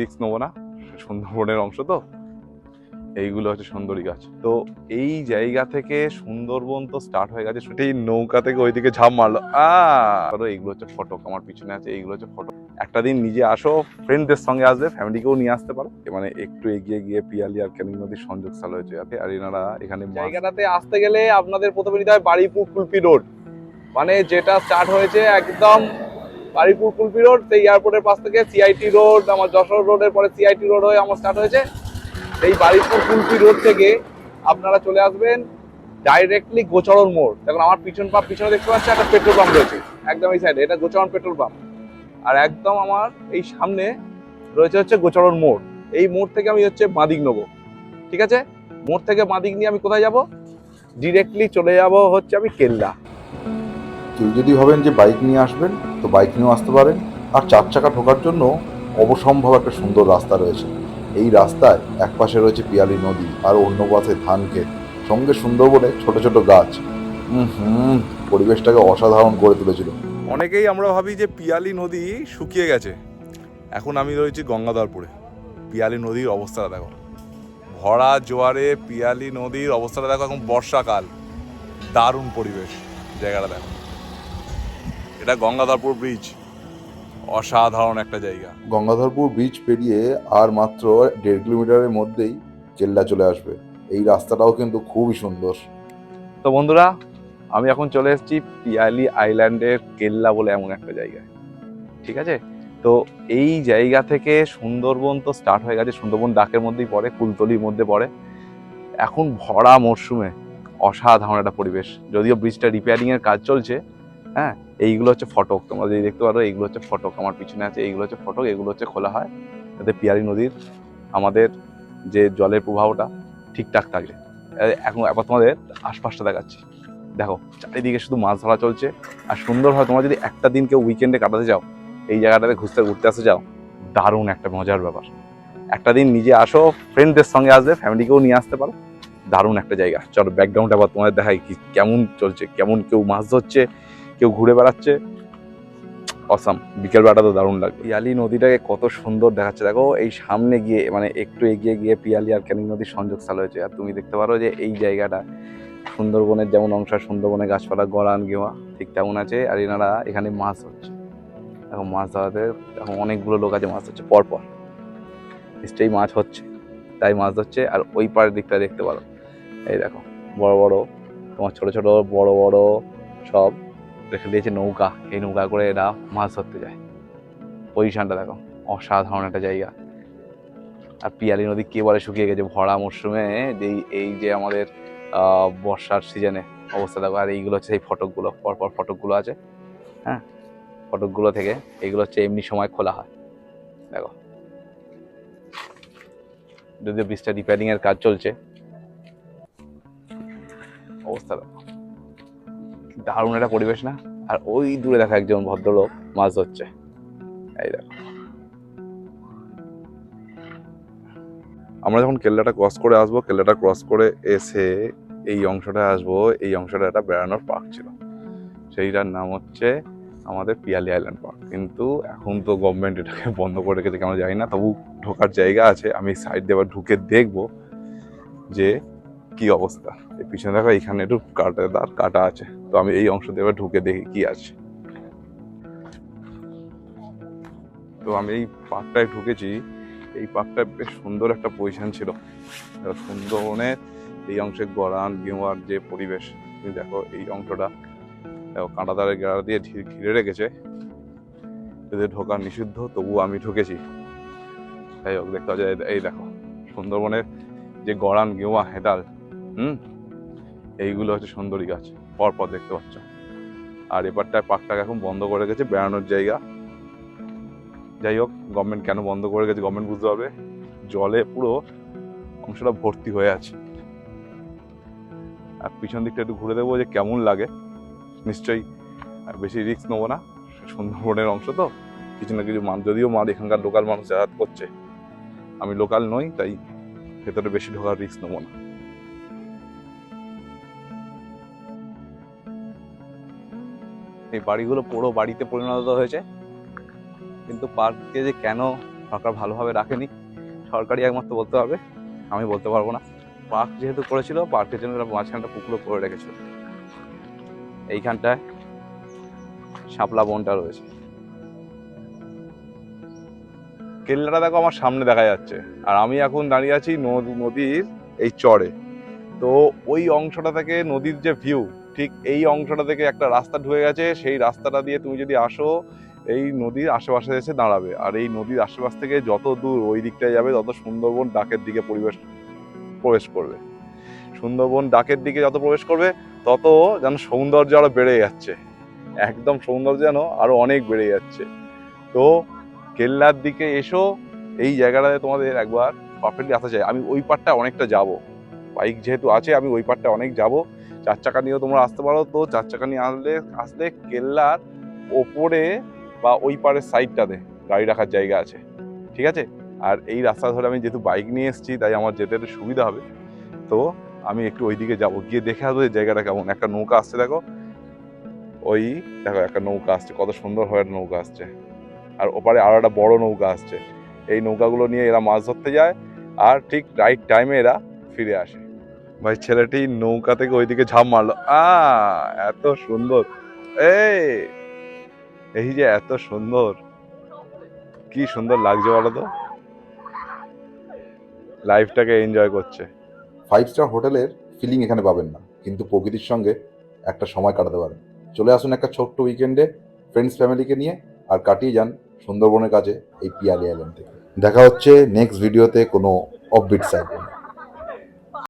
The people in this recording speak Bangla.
রিক্স নেব না, সুন্দরবনের অংশ তো। এইগুলো হচ্ছে সুন্দরী গাছ। তো এই জায়গা থেকে সুন্দরবন তো স্টার্ট হয়ে গেছে সেটাই নৌকা থেকে ওইদিকে ঝাঁপ মারলো। আহ এইগুলো হচ্ছে ফটক আমার পিছনে আছে এইগুলো হচ্ছে ফটক একটা দিন নিজে আসো ফ্রেন্ডদের সঙ্গে আসবে ফ্যামিলিকেও নিয়ে আসতে পারো। মানে একটু এগিয়ে গিয়ে পিয়ালি আর ক্যানিং নদীর সংযোগ স্থল হয়েছে যাতে, আর এনারা এখানে জায়গাটাতে আসতে গেলে আপনাদের প্রথমে নিতে হয় বাড়িপুর কুলপি রোড। মানে যেটা স্টার্ট হয়েছে একদম বাড়িপুর কুলপি রোড, সেই এয়ারপোর্টের পাশ থেকে সিআইটি রোড আমার যশোর রোডের পরে সিআইটি রোড হয়ে আমার স্টার্ট হয়েছে। এই বাড়িপুর কুলপি রোড থেকে আপনারা চলে আসবেন ডাইরেক্টলি গোচরণ মোড়। দেখুন, আমার পিছন পা পিছনে দেখতে পাচ্ছি একটা পেট্রোল পাম্প রয়েছে। একদম এই সাইডে এটা গোচরণ পেট্রোল পাম্প আর একদম আমার এই সামনে রয়েছে হচ্ছে গোচরণ মোড়। এই মোড় থেকে আমি হচ্ছে বাঁদিক নেব। ঠিক আছে? মোড় থেকে বাঁদিক নিয়ে আমি কোথায় যাব? ডিরেক্টলি চলে যাব হচ্ছে আমি কেল্লা। কেউ যদি ভাবেন যে বাইক নিয়ে আসবেন তো বাইক নিয়েও আসতে পারেন। আর চার চাকা ঢোকার জন্য অবসম্ভব একটা সুন্দর রাস্তা রয়েছে। এই রাস্তায় এক পাশে রয়েছে পিয়ালি নদী আর অন্য পাশে ধান ক্ষেত সঙ্গে সুন্দরবনে ছোট ছোট গাছ। হুম, পরিবেশটাকে অসাধারণ করে তুলেছিল। অনেকেই আমরা ভাবি যে পিয়ালি নদী শুকিয়ে গেছে। এখন আমি রয়েছি গঙ্গাধরপুরে। পিয়ালি নদীর অবস্থাটা দেখো। ভরা জোয়ারে পিয়ালি নদীর অবস্থাটা দেখো এখন বর্ষাকাল। দারুণ পরিবেশ। জায়গাটা দেখো। এটা গঙ্গাধরপুর ব্রিজ। অসাধারণ একটা জায়গা। গঙ্গাধরপুর ব্রিজ পেরিয়ে আর মাত্র দেড় কিলোমিটারের মধ্যেই কেল্লা চলে আসবে। এই রাস্তাটাও কিন্তু খুবই সুন্দর। তো বন্ধুরা আমি এখন চলে এসেছি পিয়ালি আইল্যান্ডের কেল্লা বলে এমন একটা জায়গায়। ঠিক আছে? তো এই জায়গা থেকে সুন্দরবন তো স্টার্ট হয়ে গেছে। সুন্দরবন ডাকের মধ্যেই পড়ে কুলতলির মধ্যে পড়ে। এখন ভরা মরশুমে অসাধারণ একটা পরিবেশ। যদিও ব্রিজটা রিপেয়ারিংয়ের কাজ চলছে হ্যাঁ এইগুলো হচ্ছে ফটক। তোমরা যদি দেখতে পারো, এইগুলো হচ্ছে ফটক। আমার পিছনে আছে, এইগুলো হচ্ছে ফটক, এগুলো হচ্ছে খোলা হয়। যাতে পিয়ালি নদীর, আমাদের যে জলের প্রবাহটা ঠিকঠাক থাকে এখন এবার তোমাদের আশপাশটা দেখাচ্ছি। দেখো, চারিদিকে শুধু মাছ ধরা চলছে। আর সুন্দরভাবে তোমরা যদি একটা দিন কেউ উইকেন্ডে কাটাতে যাও, এই জায়গাটাতে ঘুরতে ঘুরতে আসতে যাও, দারুণ একটা মজার ব্যাপার। একটা দিন নিজে আসো ফ্রেন্ডদের সঙ্গে আসবে ফ্যামিলিকেও নিয়ে আসতে পারো। দারুণ একটা জায়গা। চলো ব্যাকগ্রাউন্ড আবার তোমাদের দেখাই, কি কেমন চলছে, কেমন কেউ মাছ ধরছে। কেউ ঘুরে বেড়াচ্ছে। অসাম বিকেল বেলাটা তো দারুণ লাগবে পিয়ালি নদীটাকে কত সুন্দর দেখাচ্ছে। দেখো, এই সামনে গিয়ে মানে একটু এগিয়ে গিয়ে পিয়ালি আর ক্যানিং নদীর সংযোগস্থল হয়েছে। আর তুমি দেখতে পারো যে এই জায়গাটা, সুন্দরবনের যেমন অংশ সুন্দরবনের গাছপালা, গড়ান, গেওয়া, ঠিক তেমন আছে। আর এনারা এখানে মাছ ধরছে। এখন মাছ ধরাতে এখন অনেকগুলো লোক আছে মাছ ধরছে পরপর। নিশ্চয়ই মাছ হচ্ছে, তাই মাছ ধরছে। আর ওই পাড়ের দিকটা দেখতে পারো। এই দেখো, বড় বড়, তোমার ছোট ছোট, বড় বড় সব। রেখে দিয়েছে নৌকা। এই নৌকা করে এরা মাছ ধরতে যায়। পজিশনটা দেখো, অসাধারণ একটা জায়গা। আর পিয়ালি নদী কে বলে শুকিয়ে গেছে? ভরা মরশুমে যেই এই যে আমাদের বর্ষার সিজনে অবস্থা দেখো। আর এইগুলো হচ্ছে সেই ফটকগুলো। পরপর ফটকগুলো আছে। হ্যাঁ? ফটকগুলো থেকে এইগুলো হচ্ছে এমনি সময় খোলা হয়। দেখো। যদিও ব্রিজটা রিপেয়ারিংয়ের কাজ চলছে। অবস্থা দেখো। দারুণ একটা পরিবেশ না? আর ওই দূরে দেখা একজন ভদ্রলোক মাছ ধরছে। এই দেখো। আমরা যখন কেল্লাটা ক্রস করে আসব, কেল্লাটা ক্রস করে এসে এই অংশটা আসব, এই অংশটা একটা বেড়ানোর পার্ক ছিল। সেইটার নাম হচ্ছে আমাদের পিয়ালি আইল্যান্ড পার্ক কিন্তু এখন তো গভর্নমেন্ট এটাকে বন্ধ করে রেখেছে, কেন জানি না। তবু ঢোকার জায়গা আছে। আমি সাইড দিয়ে ঢুকে দেখব যে কি অবস্থা? এই পিছনে দেখো, এখানে একটু কাটা দাঁত কাটা আছে। তো আমি এই অংশ দিয়ে ঢুকে দেখি কি আছে। তো আমি এই পার্কটায় ঢুকেছি। এই পার্কটা বেশ সুন্দর একটা পজিশন ছিল। সুন্দরবনের এই অংশে গড়ান গেঁয়ার যে পরিবেশ, তুমি দেখো এই অংশটা। দেখো, কাঁটাতারের গেড়া দিয়ে ঘিরে রেখেছে। এদের ঢোকা নিষিদ্ধ, তবুও আমি ঢুকেছি। যাই হোক, দেখতে পাওয়া যায় এই দেখো, সুন্দরবনের যে গড়ান গেঁয়া হেতাল হুম? এইগুলো হচ্ছে সুন্দরী গাছ, পরপর দেখতে পাচ্ছ। আর এবারটায় পার্কটাকে এখন বন্ধ করে গেছে বেড়ানোর জায়গা। যাই হোক গভর্নমেন্ট কেন বন্ধ করে গেছে গভর্নমেন্ট বুঝতে হবে জলে পুরো অংশটা ভর্তি হয়ে আছে। আর পিছন দিকটা একটু ঘুরে দেবো যে কেমন লাগে। নিশ্চয়ই বেশি রিস্ক নেব না। সুন্দরবনের অংশ তো। কিছু না কিছু মান, যদিও মার, এখানকার লোকাল মানুষ যাতায়াত করছে। আমি লোকাল নই, তাই ভেতরে বেশি ঢোকার রিস্ক নেব না। এই বাড়িগুলো পুরো বাড়িতে পরিণত হয়েছে। কিন্তু পার্ককে যে কেন সরকার ভালোভাবে রাখেনি সরকারি একমাত্র বলতে হবে, আমি বলতে পারব না। পার্ক যেহেতু করেছিল, পার্কের জন্য মাঝখানটা পুকুরও করে রেখেছিল। এইখানটায় শাপলা বনটা রয়েছে। কেল্লাটা দেখো আমার সামনে দেখা যাচ্ছে। আর আমি এখন দাঁড়িয়ে আছি নদ- নদীর এই চরে। তো ওই অংশটা থেকে নদীর যে ভিউ ঠিক এই অংশটা থেকে একটা রাস্তা ঢুকে গেছে, সেই রাস্তাটা দিয়ে তুমি যদি আসো, এই নদীর আশেপাশে এসে দাঁড়াবে। আর এই নদীর আশেপাশ থেকে যত দূর ওই দিকটায় যাবে, তত সুন্দরবন ডাকের দিকে পরিবেশ, প্রবেশ করবে। সুন্দরবন ডাকের দিকে যত প্রবেশ করবে, তত যেন সৌন্দর্য আরও বেড়ে যাচ্ছে। একদম সৌন্দর্য যেন আরও অনেক বেড়ে যাচ্ছে। তো কেল্লার দিকে এসো, এই জায়গাটাতে তোমাদের একবার পারফেক্টলি আসা চাই আমি ওই পারটা অনেকটা যাব। বাইক যেহেতু আছে, আমি ওই পারটা অনেক যাব। চার চাকা নিয়েও তোমরা আসতে পারো। তো চার চাকা নিয়ে আসলে আসলে কেল্লার ওপরে বা ওই পারের সাইডটাতে গাড়ি রাখার জায়গা আছে। ঠিক আছে? আর এই রাস্তা ধরে আমি যেহেতু বাইক নিয়ে এসেছি, তাই আমার যেতে একটু সুবিধা হবে। তো আমি একটু ওই দিকে যাব। গিয়ে দেখে আসব জায়গাটা কেমন। একটা নৌকা আসছে, দেখো। ওই, দেখো একটা নৌকা আসছে। কত সুন্দর একটা নৌকা আসছে। আর ওপারে আরও একটা বড় নৌকা আসছে। এই নৌকাগুলো নিয়ে এরা মাছ ধরতে যায়। আর ঠিক রাইট টাইমে এরা ফিরে আসে। ভাই, ছেলেটি নৌকা থেকে ওইদিকে ঝাঁপ মারলো। আ, এত সুন্দর। এই এই যে এত সুন্দর। কি সুন্দর লাগছে বলো তো? লাইফটাকে এনজয় করছে। ফাইভ স্টার হোটেলের ফিলিং এখানে পাবেন না। কিন্তু প্রকৃতির সঙ্গে একটা সময় কাটাতে পারেন। চলে আসুন একটা ছোট্ট উইকেন্ডে ফ্রেন্ডস ফ্যামিলিকে নিয়ে আর কাটিয়ে যান সুন্দরবনের কাছে এই পিয়ালি আইল্যান্ড থেকে। দেখা হচ্ছে নেক্সট ভিডিওতে কোনো অফবিট সাইড